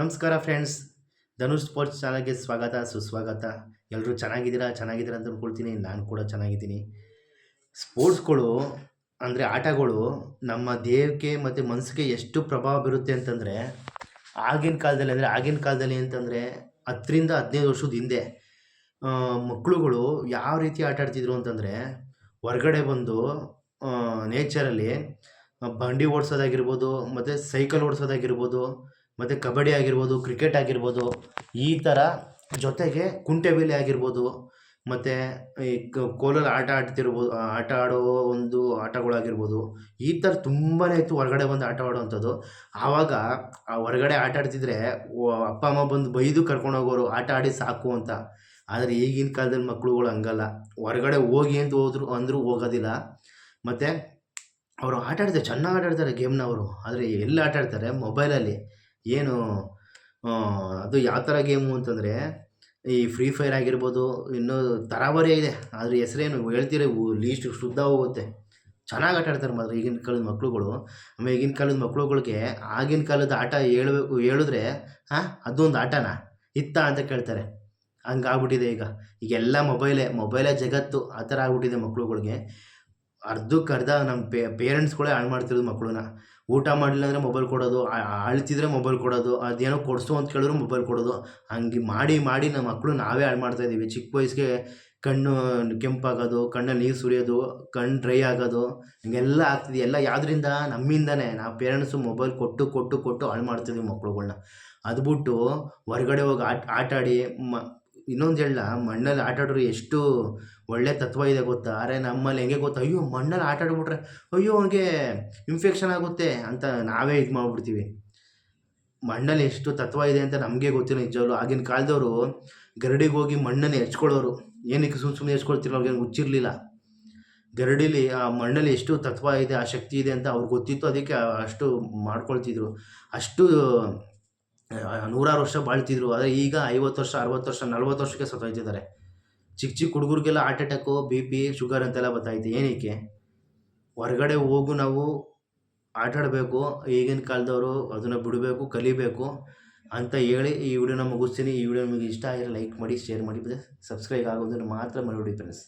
ನಮಸ್ಕಾರ friends Dhanush sports ಚಾನಲ್ಗೆ ಸ್ವಾಗತ, ಸುಸ್ವಾಗತ. ಎಲ್ಲರೂ ಚೆನ್ನಾಗಿದ್ದೀರಾ? ಚೆನ್ನಾಗಿದ್ದೀರಾ ಅಂತ ಅಂದ್ಕೊಳ್ತೀನಿ. ನಾನು ಕೂಡ ಚೆನ್ನಾಗಿದ್ದೀನಿ. ಸ್ಪೋರ್ಟ್ಸ್ಗಳು ಅಂದರೆ ಆಟಗಳು ನಮ್ಮ ದೇಹಕ್ಕೆ ಮತ್ತು ಮನಸ್ಸಿಗೆ ಎಷ್ಟು ಪ್ರಭಾವ ಬೀರುತ್ತೆ ಅಂತಂದರೆ, ಆಗಿನ ಕಾಲದಲ್ಲಿ ಅಂದರೆ, ಆಗಿನ ಕಾಲದಲ್ಲಿ ಅಂತಂದರೆ ಹತ್ತರಿಂದ ಹದಿನೈದು ವರ್ಷದ ಹಿಂದೆ ಮಕ್ಕಳುಗಳು ಯಾವ ರೀತಿ ಆಟ ಆಡ್ತಿದ್ರು ಅಂತಂದರೆ, ಹೊರಗಡೆ ಬಂದು ನೇಚರಲ್ಲಿ ಬಂಡಿ ಓಡಿಸೋದಾಗಿರ್ಬೋದು, ಮತ್ತು ಸೈಕಲ್ ಓಡಿಸೋದಾಗಿರ್ಬೋದು ಮತ್ತು ಕಬಡ್ಡಿ ಆಗಿರ್ಬೋದು ಕ್ರಿಕೆಟ್ ಆಗಿರ್ಬೋದು, ಈ ಥರ ಜೊತೆಗೆ ಕುಂಟೆಬಿಲ್ಲೆ ಆಗಿರ್ಬೋದು, ಮತ್ತು ಈ ಕೋಲಲ್ಲಿ ಆಟ ಆಡ್ತಿರ್ಬೋದು ಆಟ ಆಡೋ ಒಂದು ಆಟಗಳಾಗಿರ್ಬೋದು, ಈ ಥರ ತುಂಬಾ ಇತ್ತು ಹೊರಗಡೆ ಬಂದು ಆಟ ಆಡೋವಂಥದ್ದು. ಆವಾಗ ಆ ಹೊರಗಡೆ ಆಟ ಆಡ್ತಿದ್ರೆ ಅಪ್ಪ, ಅಮ್ಮ ಬಂದು ಬೈದು ಕರ್ಕೊಂಡು ಹೋಗೋರು, ಆಟ ಆಡಿ ಸಾಕು ಅಂತ. ಆದರೆ ಈಗಿನ ಕಾಲದಲ್ಲಿ ಮಕ್ಕಳುಗಳು ಹಂಗಲ್ಲ. ಹೊರಗಡೆ ಹೋಗಿ ಅಂತ ಹೋದ್ರು, ಅಂದರೂ ಹೋಗೋದಿಲ್ಲ. ಮತ್ತು ಅವರು ಆಟ ಆಡ್ತಾರೆ, ಚೆನ್ನಾಗಿ ಆಟ ಆಡ್ತಾರೆ ಗೇಮ್ನ ಅವರು. ಆದರೆ ಎಲ್ಲಿ ಆಟ ಆಡ್ತಾರೆ? ಮೊಬೈಲಲ್ಲಿ. ಏನು ಅದು ಯಾವ ಥರ ಗೇಮು ಅಂತಂದರೆ, ಈ ಫ್ರೀ ಫೈರ್ ಆಗಿರ್ಬೋದು, ಇನ್ನೂ ತರಾವರಿ ಇದೆ. ಆದರೆ ಹೆಸ್ರೇನು ಹೇಳ್ತೀರ ಲೀಸ್ಟ್ ಶುದ್ಧ ಹೋಗುತ್ತೆ. ಚೆನ್ನಾಗಿ ಆಟ ಆಡ್ತಾರೆ ಮಾತ್ರ ಈಗಿನ ಕಾಲದ ಮಕ್ಳುಗಳು. ಆಮೇಲೆ ಈಗಿನ ಕಾಲದ ಮಕ್ಕಳುಗಳಿಗೆ ಆಗಿನ ಕಾಲದ ಆಟ ಹೇಳಬೇಕು ಹೇಳಿದ್ರೆ ಹಾಂ ಅದೊಂದು ಆಟನಾ ಇತ್ತ ಅಂತ ಕೇಳ್ತಾರೆ. ಹಂಗಾಗ್ಬಿಟ್ಟಿದೆ ಈಗ. ಈಗೆಲ್ಲ ಮೊಬೈಲೇ ಮೊಬೈಲೇ ಜಗತ್ತು, ಆ ಥರ ಆಗ್ಬಿಟ್ಟಿದೆ ಮಕ್ಳುಗಳಿಗೆ. ಅರ್ಧಕ್ಕೆ ಅರ್ಧ ನಮ್ಮ ಪೇ ಪೇರೆಂಟ್ಸ್ಗಳೇ ಹಾಳು ಮಾಡ್ತಿರೋದು ಮಕ್ಕಳನ್ನ ಊಟ ಮಾಡಲಿಲ್ಲ ಅಂದರೆ ಮೊಬೈಲ್ ಕೊಡೋದು ಅಳ್ತಿದ್ರೆ ಮೊಬೈಲ್ ಕೊಡೋದು, ಅದೇನೋ ಕೊಡಿಸು ಅಂತ ಕೇಳಿದ್ರು ಮೊಬೈಲ್ ಕೊಡೋದು. ಹಂಗೆ ಮಾಡಿ ಮಾಡಿ ನಮ್ಮ ಮಕ್ಕಳು ನಾವೇ ಹಾಳು ಮಾಡ್ತಾ ಇದ್ದೀವಿ. ಚಿಕ್ಕ ವಯಸ್ಸಿಗೆ ಕಣ್ಣು ಕೆಂಪಾಗೋದು, ಕಣ್ಣಲ್ಲಿ ನೀರು ಸುರಿಯೋದು, ಕಣ್ಣು ಡ್ರೈ ಆಗೋದು, ಹಿಂಗೆಲ್ಲ ಆಗ್ತಿದೆ. ಎಲ್ಲ ಯಾವ್ದ್ರಿಂದ? ನಮ್ಮಿಂದನೇ. ನಾವು ಪೇರೆಂಟ್ಸು ಮೊಬೈಲ್ ಕೊಟ್ಟು ಕೊಟ್ಟು ಕೊಟ್ಟು ಹಾಳು ಮಾಡ್ತಿದ್ದೀವಿ ಮಕ್ಕಳುಗಳನ್ನ ಅದು ಬಿಟ್ಟು ಹೊರಗಡೆ ಹೋಗಿ ಆಟ ಆಟ ಆಡಿ ಮ ಇನ್ನೊಂದು ಹೇಳ, ಮಣ್ಣಲ್ಲಿ ಆಟ ಆಡೋರು ಎಷ್ಟು ಒಳ್ಳೆ ತತ್ವ ಇದೆ ಗೊತ್ತಾ? ಅರೆ ನಮ್ಮಲ್ಲಿ ಹೆಂಗೆ ಗೊತ್ತಾ? ಅಯ್ಯೋ, ಮಣ್ಣಲ್ಲಿ ಆಟ ಆಡ್ಬಿಟ್ರೆ ಅಯ್ಯೋ, ಅವನಿಗೆ ಇನ್ಫೆಕ್ಷನ್ ಆಗುತ್ತೆ ಅಂತ ನಾವೇ ಇದು ಮಾಡಿಬಿಡ್ತೀವಿ. ಮಣ್ಣಲ್ಲಿ ಎಷ್ಟು ತತ್ವ ಇದೆ ಅಂತ ನಮಗೆ ಗೊತ್ತಿಲ್ಲ ನಿಜವಲ್ಲೂ ಆಗಿನ ಕಾಲದವರು ಗರಡಿಗೆ ಹೋಗಿ ಮಣ್ಣನ್ನು ಹೆಚ್ಕೊಳ್ಳೋರು. ಏನಕ್ಕೆ ಸುಮ್ಮನೆ ಸುಮ್ಮನೆ ಹೆಚ್ಕೊಳ್ತಿರೋ ಅವ್ರಿಗೆ ಹುಚ್ಚಿರಲಿಲ್ಲ. ಗರಡಿಲಿ, ಆ ಮಣ್ಣಲ್ಲಿ ಎಷ್ಟು ತತ್ವ ಇದೆ, ಆ ಶಕ್ತಿ ಇದೆ ಅಂತ ಅವ್ರಿಗೆ ಗೊತ್ತಿತ್ತು, ಅದಕ್ಕೆ ಅಷ್ಟು ಮಾಡ್ಕೊಳ್ತಿದ್ರು. ಅಷ್ಟು ನೂರಾರು ವರ್ಷ ಬಾಳ್ತಿದ್ರು. ಆದರೆ ಈಗ ಐವತ್ತು ವರ್ಷ, ಅರವತ್ತು ವರ್ಷ, ನಲ್ವತ್ತು ವರ್ಷಕ್ಕೆ ಸತ್ತೋಯ್ತಿದ್ದಾರೆ. ಚಿಕ್ಕ ಚಿಕ್ಕ ಹುಡುಗರಿಗೆಲ್ಲ heart attack B P sugar ಅಂತೆಲ್ಲ ಬರ್ತಾಯಿತ್ತು ಏನಕ್ಕೆ ಹೊರಗಡೆ ಹೋಗು ನಾವು, ಆಟಾಡಬೇಕು, ಈಗಿನ ಕಾಲದವರು ಅದನ್ನು ಬಿಡಬೇಕು, ಕಲಿಬೇಕು ಅಂತ ಹೇಳಿ ಈ ವಿಡಿಯೋನ ಮುಗಿಸ್ತೀನಿ. ಈ ವಿಡಿಯೋ ನಿಮಗೆ ಇಷ್ಟ ಆಗಿರೋ ಲೈಕ್ ಮಾಡಿ ಶೇರ್ ಮಾಡಿ ಸಬ್ಸ್ಕ್ರೈಬ್ ಆಗೋದನ್ನು ಮಾತ್ರ ಮರಿಬಿಡಿ ಫ್ರೆಂಡ್ಸ್